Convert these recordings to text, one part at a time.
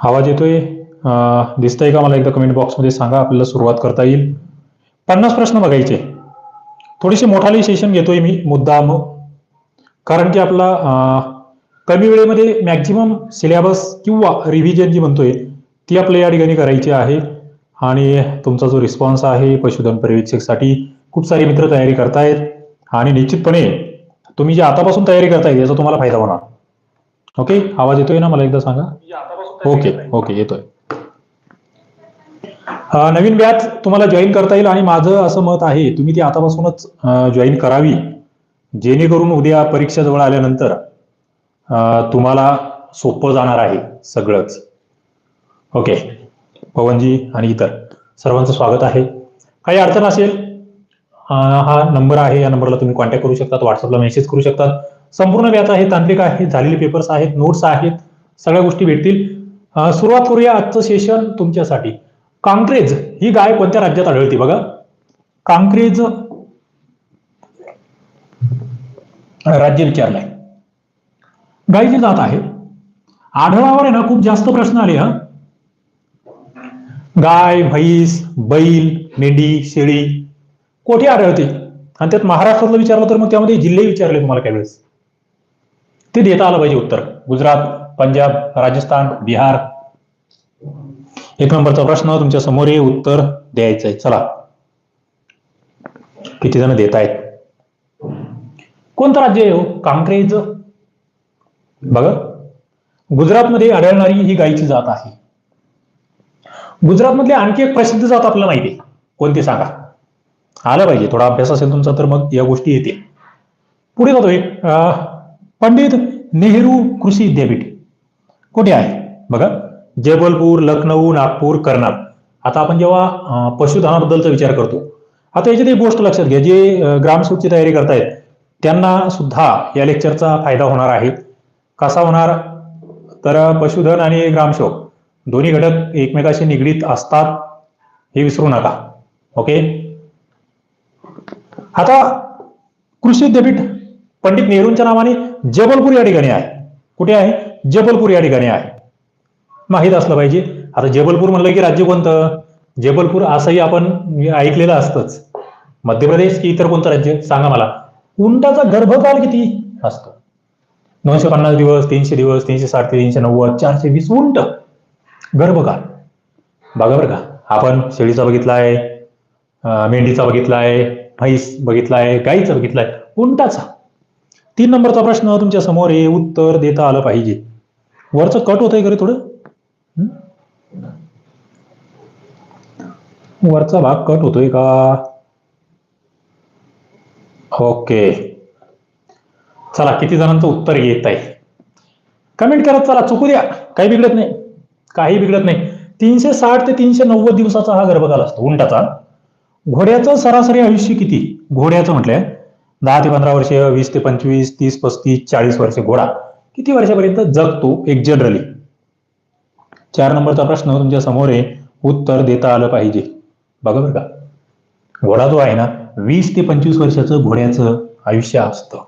आवाज येतोय? दिसतंय का मला एकदा कमेंट बॉक्समध्ये सांगा आपल्याला सुरुवात करता येईल. पन्नास प्रश्न बघायचे. थोडीशी मोठाली सेशन घेतोय मी मुद्दाम. कारण की आपला कमी वेळेमध्ये मॅक्झिमम सिलेबस किंवा रिव्हिजन जी म्हणतोय ती आपल्या या ठिकाणी करायची आहे. आणि तुमचा जो रिस्पॉन्स आहे पशुधन पर्यवेक्षकसाठी खूप सारे मित्र तयारी करतायत. आणि निश्चितपणे तुम्ही जे आतापासून तयारी करताय याचा तुम्हाला फायदा होणार. ओके आवाज येतोय ना? मला एकदा सांगा. ओके ओके येतोय. नवीन बॅच तुम्हाला जॉईन करता येईल आणि माझं असं मत आहे तुम्ही ती आतापासूनच जॉईन करावी. जेणेकरून उद्या परीक्षा जवळ आल्यानंतर तुम्हाला सोपं जाणार आहे सगळंच. ओके. पवनजी आणि इतर सर्वांचं स्वागत आहे. काही अडचण असेल हा नंबर आहे या नंबरला तुम्ही कॉन्टॅक्ट करू शकतात व्हॉट्सअपला मेसेज करू शकतात संपूर्ण व्याच आहे तांत्रिक आहे झालेले पेपर्स आहेत नोट्स आहेत सगळ्या गोष्टी भेटतील. सुरुवात करूया आजचं सेशन तुमच्यासाठी. कांक्रेज ही गाय कोणत्या राज्यात आढळते बघा? कांक्रेज राज्य विचारलंय. गायची जात आहे. आढळावर आहे ना खूप जास्त प्रश्न आले हा? गाय म्हैस बैल मेंढी शेळी कोठे आढळते? आणि त्यात महाराष्ट्रातलं विचारलं तर मग त्यामध्ये जिल्हे विचारले तुम्हाला काही वेळेस. ते देता आलं पाहिजे उत्तर. गुजरात पंजाब राजस्थान बिहार. एक नंबरचा प्रश्न तुमच्यासमोर हे उत्तर द्यायचं आहे. चला. किती जण देत आहेत? कोणतं राज्य आहे हो? कांक्रेज? बघा. गुजरातमध्ये आढळणारी ही गायीची जात आहे. गुजरातमधली आणखी एक प्रसिद्ध जात आपल्याला माहिती आहे. कोणती सांगा? आलं पाहिजे. थोडा अभ्यास असेल तुमचा तर मग या गोष्टी येतील. पुढे जातोय. अं, पंडित नेहरू कृषी विद्यापीठ कुठे आहे? बघा. जबलपूर लखनौ नागपूर कर्नाल. आता आपण जेव्हा पशुधनाबद्दलचा विचार करतो आता याच्यात एक गोष्ट लक्षात घ्या. जे अं, ग्रामसेवकची तयारी करतायत त्यांना सुद्धा या लेक्चरचा फायदा होणार आहे. कसा होणार? तर पशुधन आणि ग्रामसेवक दोन्ही घटक एकमेकाशी निगडीत असतात हे विसरू नका. ओके? आता कृषी विद्यापीठ पंडित नेहरूंच्या नावाने जबलपूर या ठिकाणी आहे. कुठे आहे? जबलपूर या ठिकाणी आहे. माहीत असलं पाहिजे. आता जबलपूर म्हणलं की राज्य कोणतं? जबलपूर असंही आपण ऐकलेलं असतंच. मध्य प्रदेश की इतर कोणतं राज्य? सांगा मला. उंटाचा गर्भकाल किती? असतो. दोनशे पन्नास दिवस तीनशे दिवस तीनशे साठ ते तीनशे नव्वद चारशे वीस उंट. गर्भकाल बघा बरं का. आपण शेळीचा बघितलाय आहे मेंढीचा बघितलाय म्हैस बघितलाय गाईचा बघितलाय. उंटाचा. तीन नंबरचा प्रश्न तुमच्यासमोर आहे उत्तर देता आलं पाहिजे. वरचं कट होतंय का रे थोडं? वरचा भाग कट होतोय का? ओके. चला किती जणांचं उत्तर येत आहे? कमेंट करत चला चुकू द्या. काही बिघडत नाही. काही बिघडत नाही. तीनशे साठ ते तीनशे नव्वद दिवसाचा हा गर्भकाल असतो उंटाचा. घोड्याचं सरासरी आयुष्य किती? घोड्याचं म्हटलंय. दहा ते पंधरा वर्ष वीस ते पंचवीस तीस पस्तीस चाळीस वर्ष घोडा किती वर्षापर्यंत जगतो एक जनरली चार नंबरचा प्रश्न तुमच्यासमोर आहे. उत्तर देता आलं पाहिजे. बघा बरं का. घोडा जो आहे ना वीस ते पंचवीस वर्षाचं घोड्याचं आयुष्य असतं.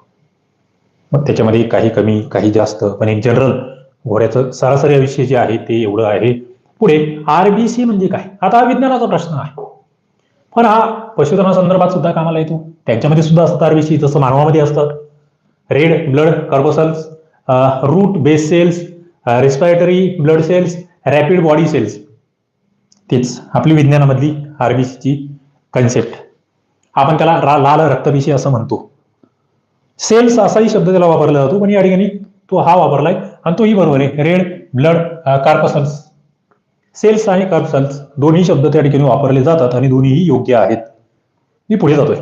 मग त्याच्यामध्ये काही कमी काही जास्त पण एक जनरल घोड्याचं सरासरी आयुष्य जे आहे ते एवढं आहे. पुढे आरबीसी म्हणजे काय? आता हा विज्ञानाचा प्रश्न आहे. पण हा पशुधनासंदर्भात सुद्धा कामाला येतो. त्यांच्यामध्ये सुद्धा असतात आरबीसी जसं मानवामध्ये असतात red blood corpuscles root base cells respiratory blood cells rapid body cells तीच आपली विज्ञानामधली आरबीसीची कन्सेप्ट आपण त्याला रा- लाल रक्तपेशी असं म्हणतो. सेल्स असाही शब्द त्याला वापरला जातो पण या ठिकाणी तो हा वापरलाय आणि तोही बरोबर आहे. रेड ब्लड कार्पसल्स सेल्स आणि कार्पसल्स दोन्ही शब्द त्या ठिकाणी वापरले जातात आणि दोन्हीही योग्य आहेत. मी पुढे जातोय.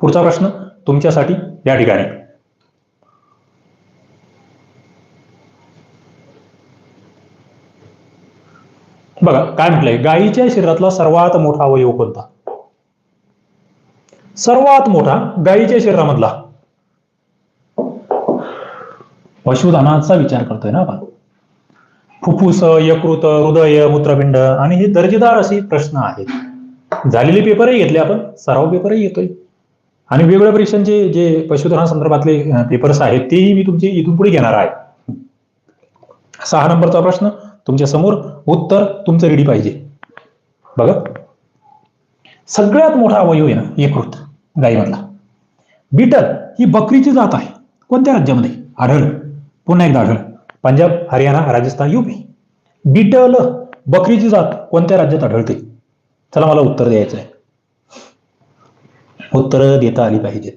पुढचा प्रश्न तुमच्यासाठी या ठिकाणी. बघा काय म्हटलंय? गायीच्या शरीरातला सर्वात मोठा अवयव कोणता? सर्वात मोठा गायीच्या शरीरामधला. पशुधनाचा विचार करतोय ना आपण. फुफ्फुस यकृत हृदय मूत्रपिंड आणि हे दर्जेदार असे प्रश्न आहेत. झालेले पेपरही घेतले आपण सराव पेपरही घेतोय. आणि वेगवेगळ्या परीक्षांचे जे पशुधना संदर्भातले पेपर्स आहेत तेही मी तुमचे इथून पुढे घेणार आहे. सहा नंबरचा प्रश्न तुमच्यासमोर उत्तर तुमचं रेडी पाहिजे. बघा. सगळ्यात मोठा अवयव आहे ना यकृत गायीमधला. बीटल ही बकरीची जात आहे. कोणत्या राज्यामध्ये? आढळ. पुन्हा एकदा आढळ. पंजाब हरियाणा राजस्थान युपी. बीटल बकरीची जात कोणत्या राज्यात आढळते? चला मला उत्तर द्यायचं आहे उत्तर देता आली पाहिजेत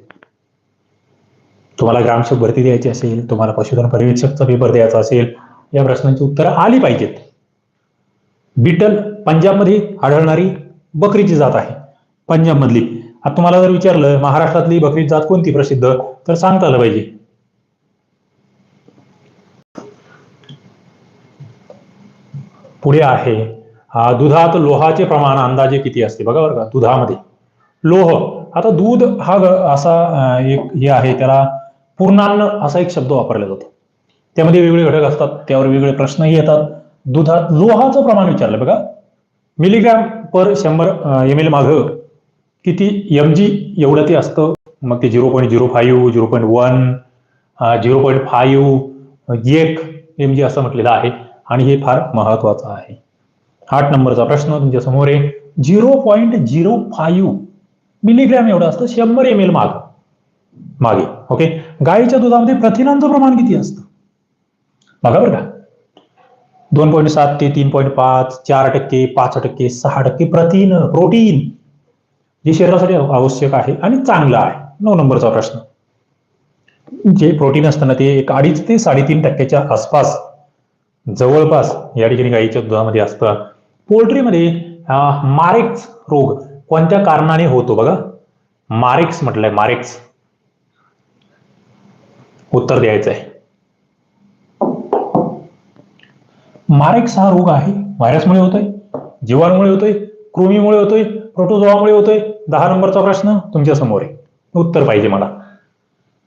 तुम्हाला ग्रामसेवक भरती द्यायची असेल तुम्हाला पशुधन पर्यवेक्षकचा पेपर द्यायचा असेल या प्रश्नांची उत्तरं आली पाहिजेत. बीटल पंजाबमध्ये आढळणारी बकरीची जात आहे. पंजाबमधली. आता तुम्हाला जर विचारलं महाराष्ट्रातली बकरीची जात कोणती प्रसिद्ध? तर सांगता आलं पाहिजे. पुढे आहे दुधात लोहाचे प्रमाण अंदाजे किती असते? बघा बरं का दुधामध्ये. लोह आता दूध हा असा एक हे आहे त्याला पूर्णान्न असा एक शब्द वापरला जातो. त्यामध्ये वेगवेगळे घटक असतात त्यावर वेगवेगळे प्रश्नही येतात. दुधात लोहाचं प्रमाण विचारलं बघा. मिलीग्रॅम पर शंभर एम एल माग किती एम जी एवढं ते असतं? मग ते zero point zero five zero point one zero point five एक एम जी असं म्हटलेलं आहे. आणि हे फार महत्वाचं आहे. आठ नंबरचा प्रश्न तुमच्यासमोर आहे. Zero point zero five milligram एवढं असतं शंभर एम एल माग. मागे ओके? गाईच्या दुधामध्ये प्रथिनांचं प्रमाण किती असतं? बघा बरं का. दोन पॉईंट सात ते तीन पॉईंट पाच चार टक्के पाच टक्के सहा टक्के प्रथिन प्रोटीन जे शरीरासाठी आवश्यक आहे आणि चांगलं आहे. नऊ नंबरचा प्रश्न. जे प्रोटीन असतं ना ते एक अडीच ते साडेतीन टक्क्याच्या आसपास जवळपास या ठिकाणी गाईच्या दुधामध्ये असतं. पोल्ट्रीमध्ये मारेक्स रोग कोणत्या कारणाने होतो बघा? मारेक्स म्हटलंय मारेक्स. उत्तर द्यायचं आहे मारेक्स हा रोग आहे व्हायरसमुळे होतोय जीवाणूमुळे होतोय कृमीमुळे होतोय प्रोटोझोआमुळे होतोय. दहा नंबरचा प्रश्न तुमच्यासमोर आहे. उत्तर पाहिजे मला.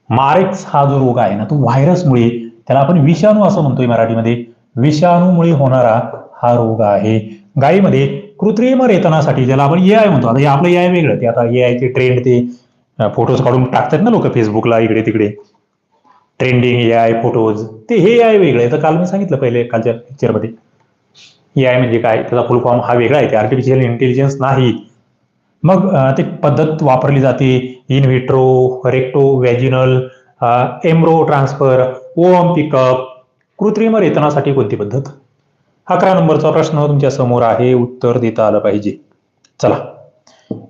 मारेक्स हा जो रोग आहे ना तो व्हायरसमुळे त्याला आपण विषाणू असं म्हणतोय मराठीमध्ये. विषाणूमुळे होणारा हा रोग आहे. गायीमध्ये कृत्रिम रेतनासाठी ज्याला आपण ए आय म्हणतो. आता हे आपलं ए आय वेगळं. ते आता ए आयचे ट्रेंड ते फोटोज काढून टाकतात ना लोक फेसबुकला इकडे तिकडे. ट्रेंडिंग ए आय फोटोज ते हे ए आय वेगळं आहे. तर काल मी सांगितलं पहिले कालच्या पिक्चरमध्ये ए आय म्हणजे काय? त्याचा फुल फॉर्म हा वेगळा आहे. ते आर्टिफिशियल इंटेलिजन्स नाही. मग ते पद्धत वापरली जाते. In vitro recto vaginal embryo transfer ovum pickup कृत्रिम रेतनासाठी कोणती पद्धत? अकरा नंबरचा प्रश्न तुमच्यासमोर आहे उत्तर देता आलं पाहिजे. चला.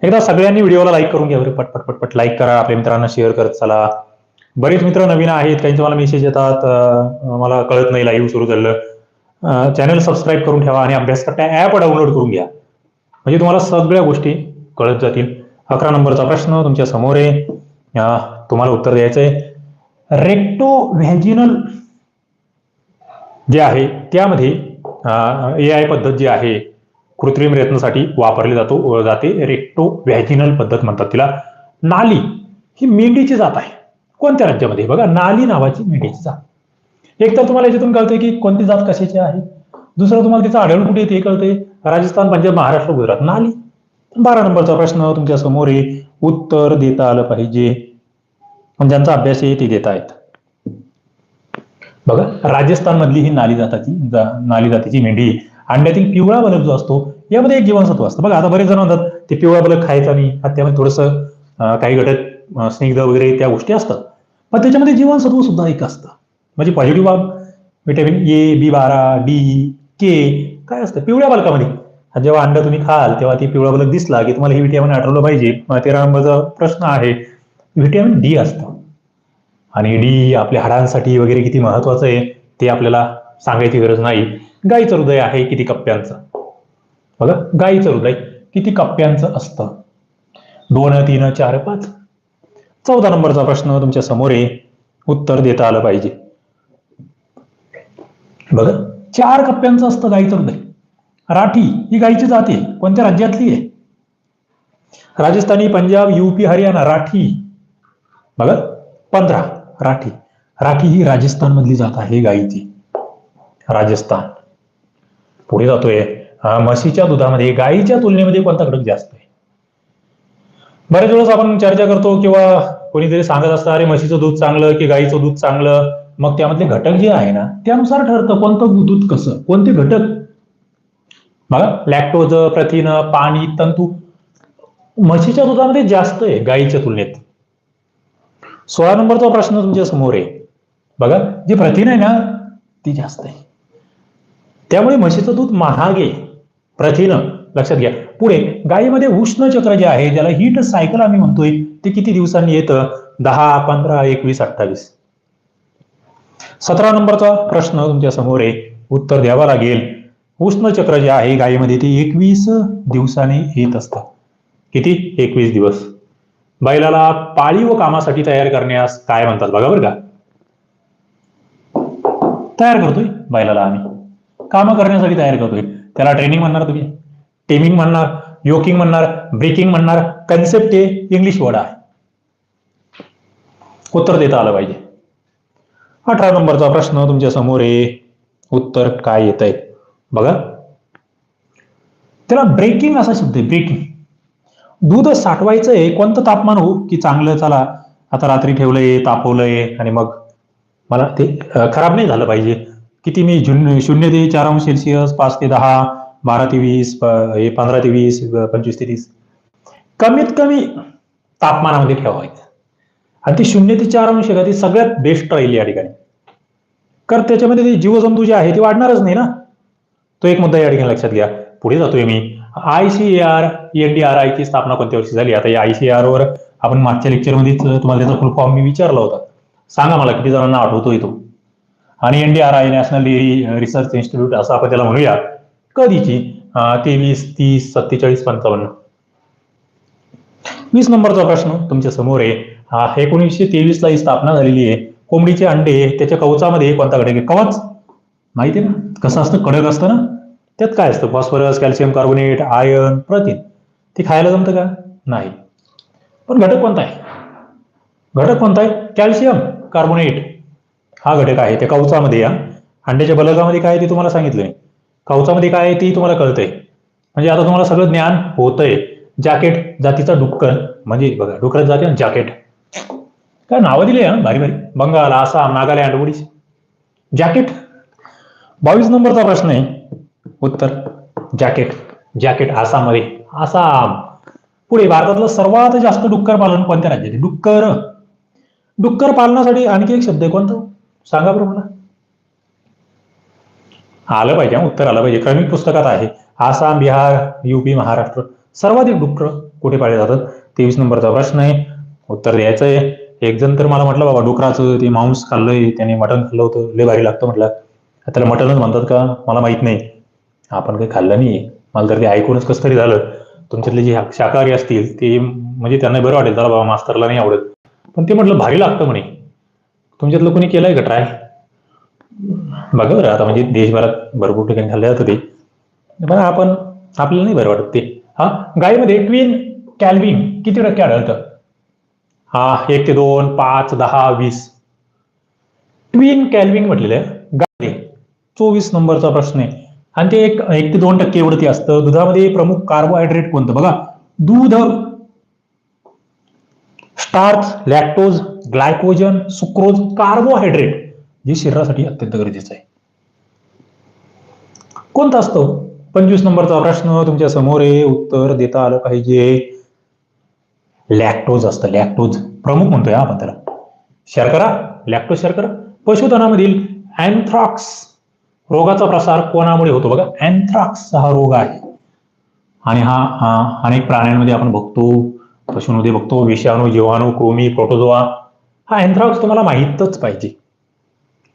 एकदा सगळ्यांनी व्हिडिओला लाईक करून घ्या बरं पटपट पटपट लाईक करा. आपल्या मित्रांना शेअर करत चला. बरेच मित्र नवीन आहेत त्यांचे मला मेसेज येतात. मला कळत नाही लाईव्ह सुरू झालं. चॅनल सबस्क्राईब करून ठेवा आणि अभ्यास करता ॲप डाउनलोड करून घ्या. म्हणजे तुम्हाला सगळ्या गोष्टी कळत जातील. अकरा नंबरचा प्रश्न तुमच्यासमोर आहे. तुम्हाला उत्तर द्यायचं आहे रेक्टो व्हॅजिनल जे आहे त्यामध्ये ए आय पद्धत जी आहे कृत्रिम रेतनासाठी वापरली जातो जाते. रेक्टो व्हॅजिनल पद्धत म्हणतात तिला. नाली ही मेंढीची जात आहे. कोणत्या राज्यामध्ये? बघा नाली नावाची मेंढीची जात. एक तर तुम्हाला याच्यातून कळतंय की कोणती जात कशाची आहे. दुसरं तुम्हाला तिचं आढळून कुठे येते कळतंय. राजस्थान पंजाब महाराष्ट्र गुजरात. नाली. बारा नंबरचा प्रश्न तुमच्यासमोर आहे. उत्तर देता आलं पाहिजे. ज्यांचा अभ्यास आहे ते देत आहेत. बघा राजस्थान मधली ही नाली जाताची जा- नाली जातीची मेंढी अंड्यातील पिवळा बलक जो असतो यामध्ये एक जीवनसत्व असतं. बघा आता बरेच जण म्हणतात ते पिवळा बलक खायचा नाही त्यामध्ये थोडस काही घटक स्निग्ध वगैरे त्या गोष्टी असतात. पण त्याच्यामध्ये जीवनसत्व सुद्धा एक असतं. म्हणजे पॉझिटिव्ह बाब व्हिटॅमिन ए बी बारा डी के काय असतं? पिवळ्या बलकामध्ये. जेव्हा अंड तुम्ही खाल तेव्हा ते पिवळा बलक दिसला की तुम्हाला हे व्हिटॅमिन आठवलं पाहिजे. तेरा नंबरचा प्रश्न आहे व्हिटॅमिन डी असतं. आणि डी आपल्या हाडांसाठी वगैरे किती महत्वाचं आहे ते आपल्याला सांगायची गरज नाही. गायीचं हृदय आहे किती कप्प्यांचं? बघा गायीचं हृदय किती कप्प्यांचं असतं? दोन तीन चार पाच. चौदा नंबरचा प्रश्न तुमच्यासमोर आहे. उत्तर देता आलं पाहिजे. बघा चार कप्प्यांचं असतं गायीचं हृदय. राठी ही गाईची जाते कोणत्या राज्यातली आहे? राजस्थानी पंजाब युपी हरियाणा राठी. बघा पंधरा. राठी. राठी ही राजस्थान मधली जात आहे गाईची. राजस्थान. पुढे जातोय. म्हशीच्या दुधामध्ये. गाईच्या तुलनेमध्ये कोणता घटक जास्त आहे? बऱ्याच वेळेस आपण चर्चा करतो किंवा कोणीतरी सांगत असतं अरे म्हशीचं दूध चांगलं की गाईचं दूध चांगलं? मग त्यामधले घटक जे आहे ना त्यानुसार ठरतं कोणतं दूध कसं कोणते घटक. बघा लॅक्टोज प्रथिन पाणी तंतू. म्हशीच्या दुधामध्ये जास्त आहे गाईच्या तुलनेत. सोळा नंबरचा प्रश्न तुमच्यासमोर आहे. बघा जी प्रथिन आहे ना ती जास्त आहे. त्यामुळे म्हशीचं दूध महाग आहे. प्रथिन लक्षात घ्या. पुढे गायीमध्ये उष्ण चक्र जे आहे ज्याला हीट सायकल आम्ही म्हणतोय ते किती दिवसांनी येतं? दहा पंधरा एकवीस अठ्ठावीस. सतरा नंबरचा प्रश्न तुमच्यासमोर आहे. उत्तर द्यावा लागेल. उष्ण चक्र जे आहे गायीमध्ये ते एकवीस दिवसाने येत असतं. किती? एकवीस दिवस. बैलाला पाळीव कामासाठी तयार करण्यास काय म्हणतात बघा बरं का? तयार करतोय बैलाला आम्ही. कामं करण्यासाठी तयार करतोय. त्याला ट्रेनिंग म्हणणार तुम्ही. टेमिंग म्हणणार योकिंग म्हणणार ब्रेकिंग म्हणणार कन्सेप्ट हे इंग्लिश वर्ड आहे. उत्तर देता आलं पाहिजे. अठरा नंबरचा प्रश्न तुमच्यासमोर आहे. उत्तर काय येत आहे बघा. त्याला ब्रेकिंग असा शब्द आहे ब्रेकिंग दूध साठवायचं आहे कोणतं तापमान हो? की चांगलं चला आता रात्री ठेवलंय तापवलंय आणि मग मला ते खराब नाही झालं पाहिजे. किती मी शून्य शून्य ते चार अंश सेल्सिअस पाच ते दहा बारा ते वीस हे पंधरा ते वीस पंचवीस ते तीस. कमीत कमी तापमानामध्ये ठेवायचं. आणि ती शून्य ते चार अंश का ती सगळ्यात बेस्ट राहील या ठिकाणी. कारण त्याच्यामध्ये ते जीवजंतू जे आहे ते वाढणारच नाही ना. तो एक मुद्दा या ठिकाणी लक्षात घ्या. पुढे जातोय मी. I C R N D R I ची स्थापना कोणत्या वर्षी झाली? आता या आय सी आर वर आपण मागच्या लेक्चरमध्येच तुम्हाला त्याचा फुल फॉर्म मी विचारला होता. सांगा मला किती जणांना आठवतोय तो? आणि N D R I national dairy research institute असं आपण त्याला म्हणूया. कधीची? तेवीस तीस सत्तेचाळीस पंचावन्न. वीस नंबरचा प्रश्न तुमच्यासमोर आहे. एकोणीसशे तेवीस ला ही स्थापना झालेली आहे. कोंबडीचे अंडे त्याच्या कवचामध्ये कोणता घटक आहे? कवच? माहिती आहे ना? कसं असतं? कडक असतं ना? त्यात काय असतं? फॉस्फरस कॅल्शियम कार्बोनेट आयर्न प्रथिन. ते खायला जमतं का? नाही. पण घटक कोणता आहे? घटक कोणता आहे? Calcium carbonate. हा घटक आहे. त्या कवचामध्ये या. अंड्याच्या बलकामध्ये काय आहे ते तुम्हाला सांगितलंय. कवचामध्ये काय आहे ते तुम्हाला कळतंय. म्हणजे आता तुम्हाला सगळं ज्ञान होतंय. जॅकेट जातीचा डुक्कर म्हणजे बघा डुकरात जाते ना जॅकेट. काय नावं दिले भारी भारी. बंगाल आसाम नागालँड ओडिशा. जॅकेट. बावीस नंबरचा प्रश्न आहे. उत्तर जॅकेट जॅकेट आसाममध्ये आसाम. पुढे भारतातलं सर्वात जास्त डुक्कर पालन कोणत्या राज्यात? डुक्कर. डुक्कर पालनासाठी आणखी एक शब्द आहे कोणता? सांगा बरं मला. आलं पाहिजे उत्तर आलं पाहिजे. क्रमिक पुस्तकात आहे. आसाम बिहार युपी महाराष्ट्र सर्वाधिक डुक्कर कुठे पाळले जातात? तेवीस नंबरचा प्रश्न आहे. उत्तर द्यायचं आहे. एक जण तर मला म्हटलं बाबा डुकराचं ते मांस खाल्लंय त्याने मटण खाल्लं होतं लय भारी लागतं म्हटलं. त्याला मटणच म्हणतात का? मला माहीत नाही. आपण काही खाल्लं नाही मला तर ते ऐकूनच कसं तरी झालं. तुमच्यातले जे शाकाहारी असतील ते म्हणजे त्यांना बरं वाटेल. जरा बाबा मास्तरला नाही आवडत. पण ते म्हटलं भारी लागतं म्हणे. तुमच्यातलं कोणी केलंय का ट्राय? बघा बरं आता म्हणजे देशभरात भरपूर ठिकाणी खाल्लं जातं ते. पण आपण आपल्याला नाही बरं वाटत ते. हा? गायीमध्ये क्वीन कॅल्विन किती टक्के आढळतं? हा एक ते दोन पाच दहा वीस. ट्विन कॅल्विन म्हटलेलं आहे. गाय चोवीस नंबरचा प्रश्न आहे. आणि ते एक एक ते दोन टक्के एवढं ते असतं. दुधामध्ये प्रमुख कार्बोहायड्रेट कोणतं? बघा. दूध starch lactose glycogen sucrose carbohydrate जे शरीरासाठी अत्यंत गरजेचं आहे. कोणतं असतं? पंचवीस नंबरचा प्रश्न तुमच्यासमोर आहे. उत्तर देता आलं पाहिजे. लॅक्टोज असतं. लॅक्टोज प्रमुख म्हणतोय आपण त्याला. शर्करा लॅक्टोज शर्करा. पशुधनामधील अँथ्रॉक्स रोगाचा प्रसार कोणामुळे होतो? बघा अँथ्रॉक्स हा रोग आहे. आणि हा अनेक प्राण्यांमध्ये आपण बघतो पशूंमध्ये बघतो विषाणू जीवाणू कृमी प्रोटोजोआ हा अँथ्रॉक्स तुम्हाला माहीतच पाहिजे.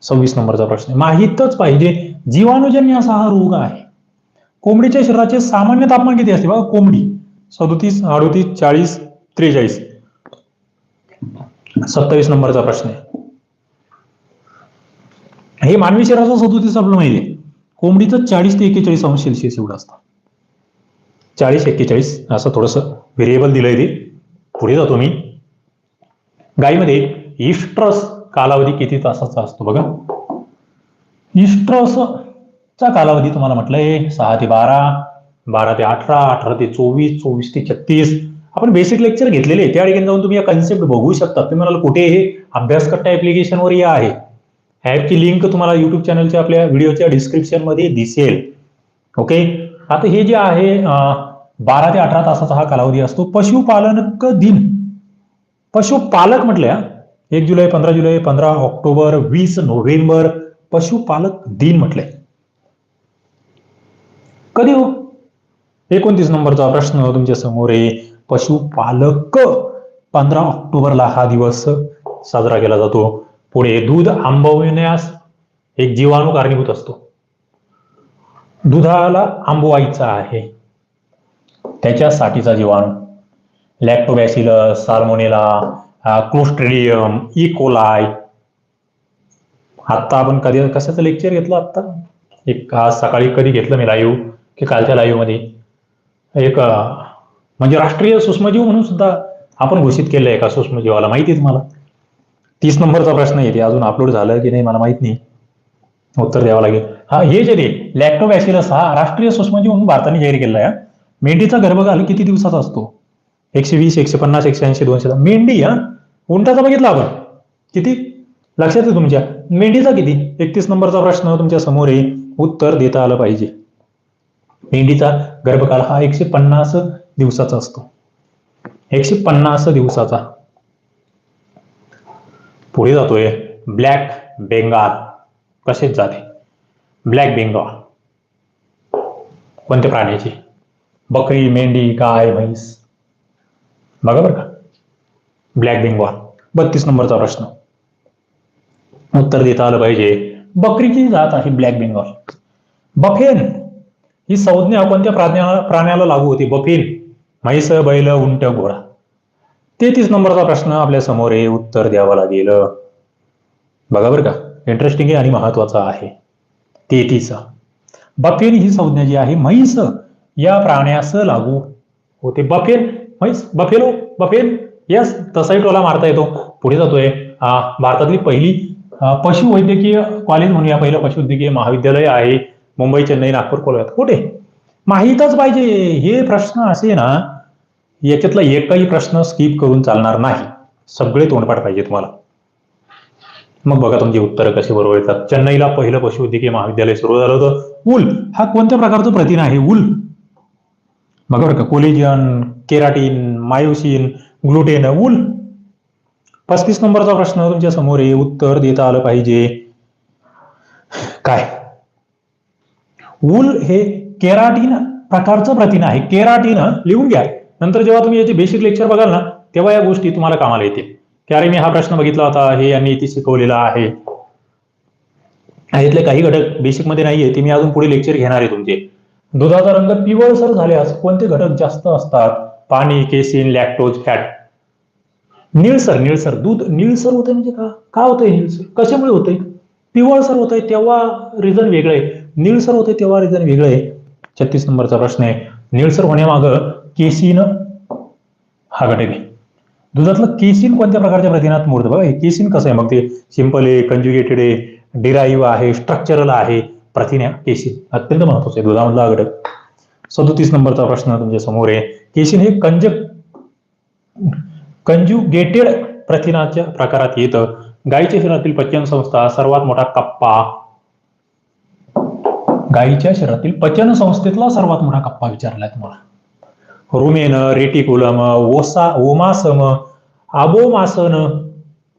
सव्वीस नंबरचा प्रश्न माहीतच पाहिजे जीवाणूजन्य असा हा रोग आहे. कोंबडीच्या शरीराचे सामान्य तापमान किती असते? बघा कोंबडी. सदोतीस अडोतीस चाळीस त्रेचाळीस. सत्तावीस नंबरचा प्रश्न आहे. हे मानवी शरीराचं सदोतीस आपल्याला माहिती आहे. कोंबडीचं चाळीस ते एक्केचाळीस अंश सेल्सिअस एवढं असतं. चाळीस एक्केचाळीस असं थोडस व्हेरिएबल दिलंय ते. पुढे जातो मी. गायीमध्ये इस्ट्रस कालावधी किती तासाचा असतो बघा. इस्ट्रसचा कालावधी तुम्हाला म्हटलंय सहा ते बारा बारा ते अठरा अठरा ते चोवीस चोवीस ते छत्तीस. आपण बेसिक लेक्चर घेतलेले त्या ठिकाणी जाऊन तुम्ही या कन्सेप्ट बघू शकता. तुम्ही म्हणाल कुठे हे अभ्यासकट्टा ऍप्लिकेशनवर या आहे. ऍपची लिंक तुम्हाला युट्यूब चॅनलच्या आपल्या व्हिडिओच्या डिस्क्रिप्शनमध्ये दिसेल. ओके आता हे जे आहे बारा ते अठरा तासाचा हा कालावधी असतो. पशुपालक दिन. पशुपालक म्हटल्या एक जुलै पंधरा जुलै पंधरा ऑक्टोबर वीस नोव्हेंबर पशुपालक दिन म्हटले कधी हो? एकोणतीस नंबरचा प्रश्न तुमच्यासमोर आहे. पशुपालक पंधरा ऑक्टोबरला हा दिवस साजरा केला जातो. पुढे दूध आंबविण्यास एक जीवाणू कारणीभूत असतो. दुधाला आंबवायचा आहे. त्याच्यासाठीचा जीवाणू. लॅक्टोबॅसिलस साल्मोनेला क्लोस्ट्रेडियम इकोलाय आता आपण कधी कशाचं लेक्चर घेतलं आत्ता? एक आज सकाळी कधी घेतलं मी लाईव्ह की कालच्या लाईव्हमध्ये? एक म्हणजे राष्ट्रीय सूक्ष्मजीव म्हणून सुद्धा आपण घोषित केलं एका सूक्ष्मजीवाला. माहिती आहे तुम्हाला? तीस नंबरचा प्रश्न येते. अजून अपलोड झालं की नाही मला माहीत नाही. उत्तर द्यावं लागेल. हा हे जे रे लॅक्टोबॅसिलस हा राष्ट्रीय सूक्ष्मजीव म्हणून भारताने जाहीर केलेला आहे. मेंढीचा गर्भकाल किती दिवसाचा असतो? एकशे वीस एकशे पन्नास एकशे ऐंशी दोनशे मेंढी हा? उंटाचा बघितला आपण. किती? लक्षात आहे तुमच्या. मेंढीचा किती? एकतीस नंबरचा प्रश्न तुमच्यासमोर आहे. उत्तर देता आलं पाहिजे. मेंढीचा गर्भकाल हा एकशे पन्नास दिवसाचा असतो. एकशे पन्नास दिवसाचा. पुढे जातोय ब्लॅक बेंगाल. कसेच जाते? ब्लॅक बेंगाल. कोणत्या प्राण्याची? बकरी मेंढी गाय म्हैस. बघा बरं का? ब्लॅक बेंगॉल. बत्तीस नंबरचा प्रश्न. उत्तर देता आलं पाहिजे. बकरीची जात आहे ब्लॅक बेंगॉल? बफेन ही संज्ञा कोणत्या प्राण्याला प्राण्याला लागू होती? बफेन म्हैस बैल उंट घोडा. तेहतीस नंबरचा प्रश्न आपल्यासमोर आहे. उत्तर द्यावं लागेल. बघा बरं का. इंटरेस्टिंग आहे आणि महत्त्वाचा आहे. तेहतीसचा. बफेन ही संज्ञा जी आहे म्हैस या प्राण्यास लागू होते. बफेन म्हैस बफेलो बफेन यस तसाही टोला मारता येतो. पुढे जातोय. भारतातली पहिली पशु पशुवैद्यकीय कॉलेज म्हणूया पहिलं पशुवैद्यकीय महाविद्यालय आहे. मुंबई चेन्नई नागपूर कोलकाता. कुठे? माहीतच पाहिजे. हे प्रश्न असे ना याच्यातला एकही प्रश्न स्किप करून चालणार नाही. सगळे तोंडपाठ पाहिजे तुम्हाला. मग बघा तुमची उत्तरं कशी बरोबर येतात. चेन्नईला पहिलं पशुवैद्यकीय महाविद्यालय सुरू झालं होतं. उल हा कोणत्या प्रकारचं प्रथिन आहे? उल. बघा बरं का collagen keratin myosin gluten wool. पस्तीस नंबरचा प्रश्न तुमच्यासमोर आहे. उत्तर देता आलं पाहिजे. काय? उल हे केराटीन प्रकारचं प्रथिन आहे. केराटीन लिहून घ्या. नंतर जेव्हा तुम्ही याचे बेसिक लेक्चर बघाल ना तेव्हा या गोष्टी तुम्हाला कामाला येतील. की अरे मी हा प्रश्न बघितला होता हे यांनी इथे शिकवलेला आहे. यातले काही घटक बेसिकमध्ये नाहीये ते मी अजून पुढे लेक्चर घेणार आहे तुमचे. दुधाचा रंग पिवळसर झाल्यास कोणते घटक जास्त असतात? पाणी केसिन लॅक्टोज फॅट निळसर निळसर दूध निळसर होतंय म्हणजे का? का होतंय निळसर कशामुळे होतंय? पिवळसर होतंय तेव्हा रिझन वेगळं आहे. निळसर होतंय तेव्हा रिझन वेगळं आहे. छत्तीस नंबरचा प्रश्न आहे. निळसर होण्यामागं केसिन हा घटक आहे दुधातलं केसिन कोणत्या प्रकारच्या प्रथिनात मोडतं बघा हे केसिन कसं आहे? मग ते सिंपल आहे कंज्युगेटेड आहे डिराईव्ह आहे स्ट्रक्चरल आहे प्रथिने केसिन अत्यंत महत्वाचं आहे दुधामधला हा घटक सदोतीस नंबरचा प्रश्न तुमच्यासमोर आहे. केसिन हे कंज कंज्युगेटेड प्रथिनाच्या प्रकारात येतं. गायीच्या शरीरातील पचन संस्था सर्वात मोठा कप्पा. गायीच्या शरीरातील पचन संस्थेतला सर्वात मोठा कप्पा विचारलाय तुम्हाला. रुमेन रेटिकुलम ओसा ओमासम आबोमासन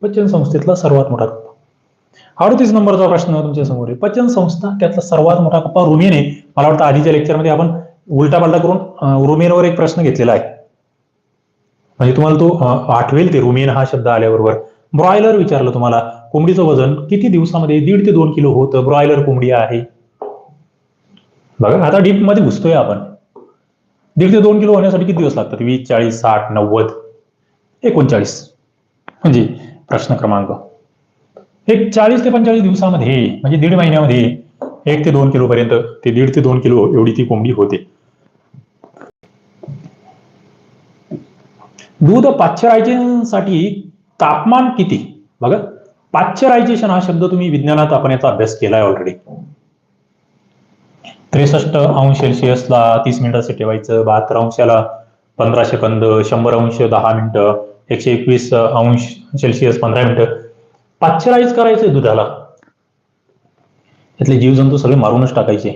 पचन संस्थेतला सर्वात मोठा कप्पा अडतीस नंबरचा प्रश्न तुमच्यासमोर आहे पचन संस्था त्यातला सर्वात मोठा कप्पा रुमेन आहे मला वाटतं आधीच्या लेक्चरमध्ये आपण उलटा पालटा करून रुमेनवर एक प्रश्न घेतलेला आहे म्हणजे तुम्हाला तो आठवेल ते रुमेन हा शब्द आल्याबरोबर ब्रॉयलर विचारलं तुम्हाला कोंबडीचं वजन किती दिवसामध्ये दीड ते दोन किलो होतं ब्रॉयलर कोंबडी आहे बघा आता डीपमध्ये घुसतोय आपण दीड ते दोन किलो होण्यासाठी किती दिवस लागतात? वीस चाळीस साठ नव्वद एकोणचाळीस. म्हणजे प्रश्न क्रमांक. एक चाळीस ते पंचेचाळीस दिवसामध्ये म्हणजे दीड महिन्यामध्ये एक ते दोन किलो पर्यंत ते दीड ते दोन किलो एवढी ती कोंबडी होते. दूध पाश्चरायझेशनसाठी तापमान किती? बघा पाश्चरायझेशन हा शब्द तुम्ही विज्ञानात आपण याचा अभ्यास केलाय ऑलरेडी त्रेसष्ट अंश सेल्सिअसला तीस मिनिटाचं ठेवायचं. बहात्तर अंशाला पंधरा सेकंद शंभर अंश दहा मिनिटं एकशे एकवीस अंश सेल्सिअस पंधरा मिनिटं. पाश्चराईज करायचंय दुधाला. त्यातले जीवजंतू सगळे मारूनच टाकायचे.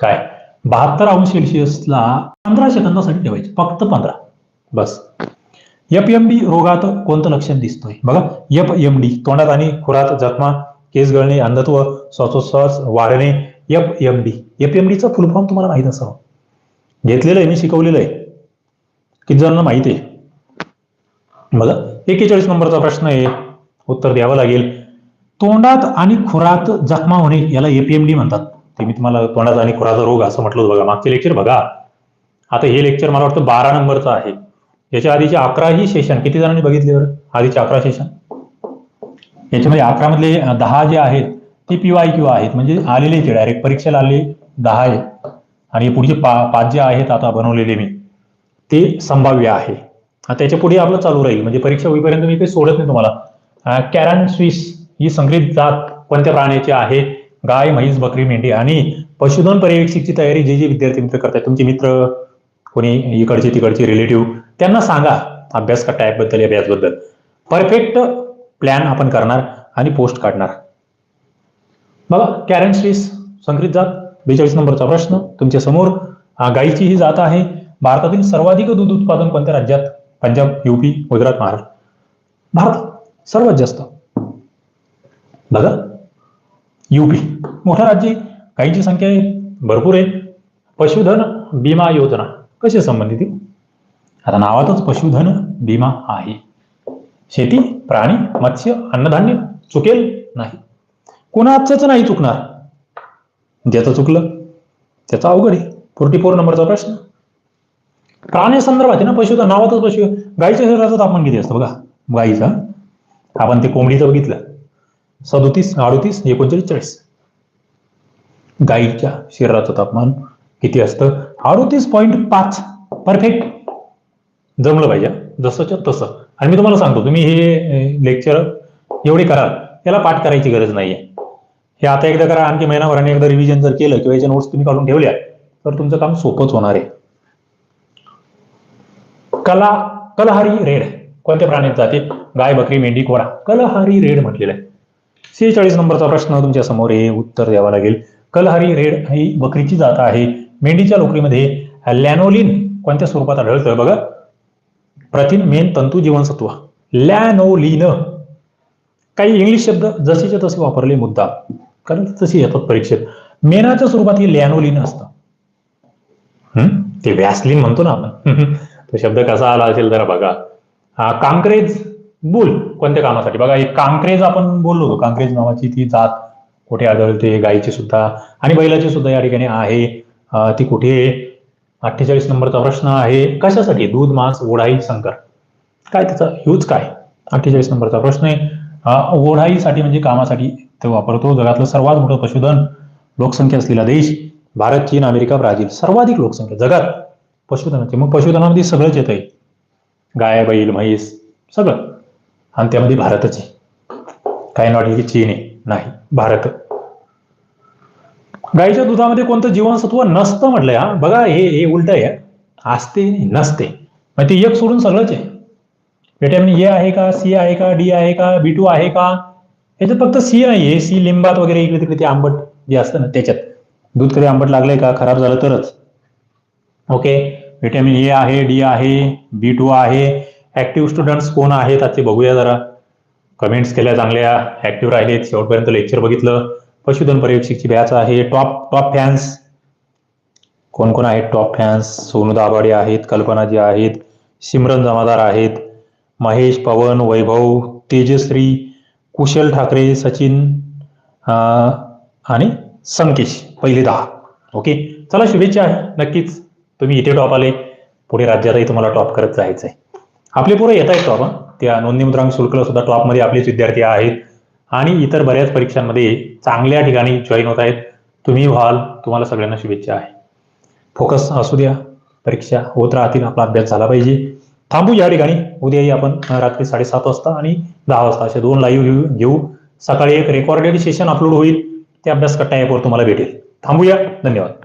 काय? बहात्तर अंश सेल्सिअसला पंधरा सेकंदासाठी ठेवायचे. फक्त पंधरा. बस. एफ एम डी रोगात कोणतं लक्षण दिसतोय? बघा एफ एम डी तोंडात आणि खुरात जखमा केस गळणे अंधत्व श्वासोश्वास वाढणे F M D F M डीचा फुल फॉर्म तुम्हाला माहीत असावं. घेतलेलं आहे मी शिकवलेलं आहे. किती जणांना माहिती आहे? बघा एकेचाळीस नंबरचा प्रश्न आहे. उत्तर द्यावं लागेल. तोंडात आणि खुरात जखमा होणे याला एपीएमडी म्हणतात. ते मी तुम्हाला तोंडात आणि खुराचा रोग असं म्हटलं बघा. मागचे लेक्चर बघा. आता हे लेक्चर मला वाटतं बारा नंबरचं आहे. याच्या आधीचे अकराही सेशन किती जणांनी बघितले बरं? आधीचे अकरा सेशन याच्यामध्ये अकरा मधले दहा जे आहेत ते पीवाय क्यू आहेत. म्हणजे आलेले ते डायरेक्ट परीक्षेला आले दहा आहे. आणि पुढचे पा पाच जे आहेत आता बनवलेले मी ते संभाव्य आहे. आता त्याच्या पुढे आपलं चालू राहील. म्हणजे परीक्षा होईपर्यंत मी काही सोडत नाही तुम्हाला. कॅरन स्विस ही संग्रहित जात कोणत्या प्राण्याची आहे? गाय म्हैस बकरी मेंढी आणि पशुधन पर्यवेक्षकची तयारी जे जे विद्यार्थी मित्र करतात तुमचे मित्र कोणी इकडचे तिकडचे रिलेटिव्ह त्यांना सांगा अभ्यास का टाईप अभ्यासबद्दल. बद्दल परफेक्ट प्लॅन आपण करणार आणि पोस्ट काढणार. बघा कॅरन स्विस संक्रित जात बेचाळीस नंबरचा प्रश्न. तुमच्यासमोर गायीची ही जात आहे. भारतातील सर्वाधिक दूध उत्पादन कोणत्या राज्यात? पंजाब युपी गुजरात महाराष्ट्र. भारत सर्वात जास्त. बघा. युपी मोठं राज्य गायीची संख्या आहे. भरपूर आहे. पशुधन बीमा योजना कशी संबंधित आता नावातच पशुधन बीमा आहे. शेती प्राणी मत्स्य अन्नधान्य चुकेल नाही. कुणाचंच नाही चुकणार. ज्याचं चुकलं त्याचं अवघड आहे. फोर्टी फोर नंबरचा प्रश्न. प्राण्यासंदर्भात आहे ना पशुधन नावातच पशु गाईच्या शरीराचं तापमान किती असतं बघा? गाईचं आपण ते कोंबडीचं बघितलं. सदोतीस अडोतीस एकोणचाळीस चाळीस. गाईच्या शरीराचं तापमान किती असतं? अडोतीस पॉईंट पाच. परफेक्ट. जमलं पाहिजे जसंच्या तसं. आणि मी तुम्हाला सांगतो तुम्ही हे लेक्चर एवढे कराल याला पाठ करायची गरज नाहीये. हे आता एकदा करा आणखी महिनाभराने एकदा रिव्हिजन जर केलं किंवा याच्या नोट्स तुम्ही काढून ठेवल्या तर तुमचं काम सोपंच होणार आहे. कला कलहारी रेड. कोणत्या प्राण्यात जाते? गाय बकरी मेंढी कोरा कलहारी रेड म्हटलेलं आहे. सेहेचाळीस नंबरचा प्रश्न तुमच्यासमोर आहे उत्तर द्यावा लागेल. कलहारी रेड ही बकरीची जात आहे. मेंढीच्या लोकरीमध्ये लॅनोलिन कोणत्या स्वरूपात आढळतं? बघा. प्रथिन मेन तंतू जीवनसत्व. लॅनोलिन काही इंग्लिश शब्द जसेचे तसे वापरले मुद्दा कारण तशी येतात परीक्षेत. मेनाच्या स्वरूपात हे लॅनोलिन असतं. हम्म? ते व्यासलिन म्हणतो ना आपण. तो शब्द कसा आला असेल जरा बघा. हा कांक्रेज बोल कोणत्या कामासाठी? बघा एक कांक्रेज आपण बोललो होतो. कांक्रेज नावाची ती जात कुठे आढळते गायीची सुद्धा. आणि बैलाची सुद्धा या ठिकाणी आहे. ती कुठे? अठ्ठेचाळीस नंबरचा प्रश्न आहे. कशासाठी? दूध मांस ओढाई संकर. काय त्याचा यूज काय? अठ्ठेचाळीस नंबरचा प्रश्न आहे. ओढाईसाठी म्हणजे कामासाठी ते वापरतो. जगातलं सर्वात मोठं पशुधन लोकसंख्या असलेला देश भारत चीन अमेरिका ब्राझील सर्वाधिक लोकसंख्या. जगात पशुधनाची. मग पशुधनामध्ये सगळंच येत आहे गाय बैल म्हैस सगळं. आणि त्यामध्ये भारतच आहे. काय नाही की चीन आहे? नाही. भारत. गाईच्या दुधामध्ये कोणतं जीवनसत्व नसतं म्हटलंय हा? बघा हे हे उलट आहे. असते नसते. मग ते एक सोडून सगळंच आहे. व्हिटॅमिन ए आहे का सी आहे का डी आहे का बी टू आहे का? याच्यात फक्त सी नाही आहे सी लिंबात वगैरे इकडे तिकडे ते आंबट जे असतं ना त्याच्यात. दूध कधी आंबट लागलंय का? खराब झालं तरच. ओके व्हिटॅमिन ए आहे डी आहे बी टू आहे. ऍक्टिव्ह स्टुडंट्स कोण आहेत? आजचे बघूया जरा. कमेंट्स केल्या चांगल्या. ऍक्टिव्ह राहिलेत. शेवटपर्यंत लेक्चर बघितलं. पशुधन पर्यवेक्षकची बॅच आहे. टॉप टॉप फॅन्स कोण कोण आहेत? टॉप फॅन्स सोनू दाभाडे आहेत. कल्पनाजी आहेत. सिमरन जमादार आहेत. महेश पवन वैभव तेजश्री कुशल ठाकरे सचिन आणि संकेश पहिले दहा. ओके चला शुभेच्छा. आहे नक्कीच तुम्ही इथे टॉप आले. पुढे राज्यातही तुम्हाला टॉप करत जायचं आहे आपले पुढे येत आहेत टॉप त्या नोंदणी मुद्रांक शुल्कला सुद्धा टॉपमध्ये आपलेच विद्यार्थी आहेत. आणि इतर बऱ्याच परीक्षांमध्ये चांगल्या ठिकाणी जॉईन होत आहेत. तुम्ही व्हाल तुम्हाला सगळ्यांना शुभेच्छा आहे. फोकस असू द्या. परीक्षा होत राहतील आपला अभ्यास झाला पाहिजे. थांबू या ठिकाणी. उद्याही आपण रात्री साडेसात वाजता आणि दहा वाजता असे दोन लाईव्ह घेऊ घेऊ. सकाळी एक रेकॉर्डेड सेशन अपलोड होईल. ते अभ्यास कट्टा ॲपवर तुम्हाला भेटेल. थांबूया. धन्यवाद.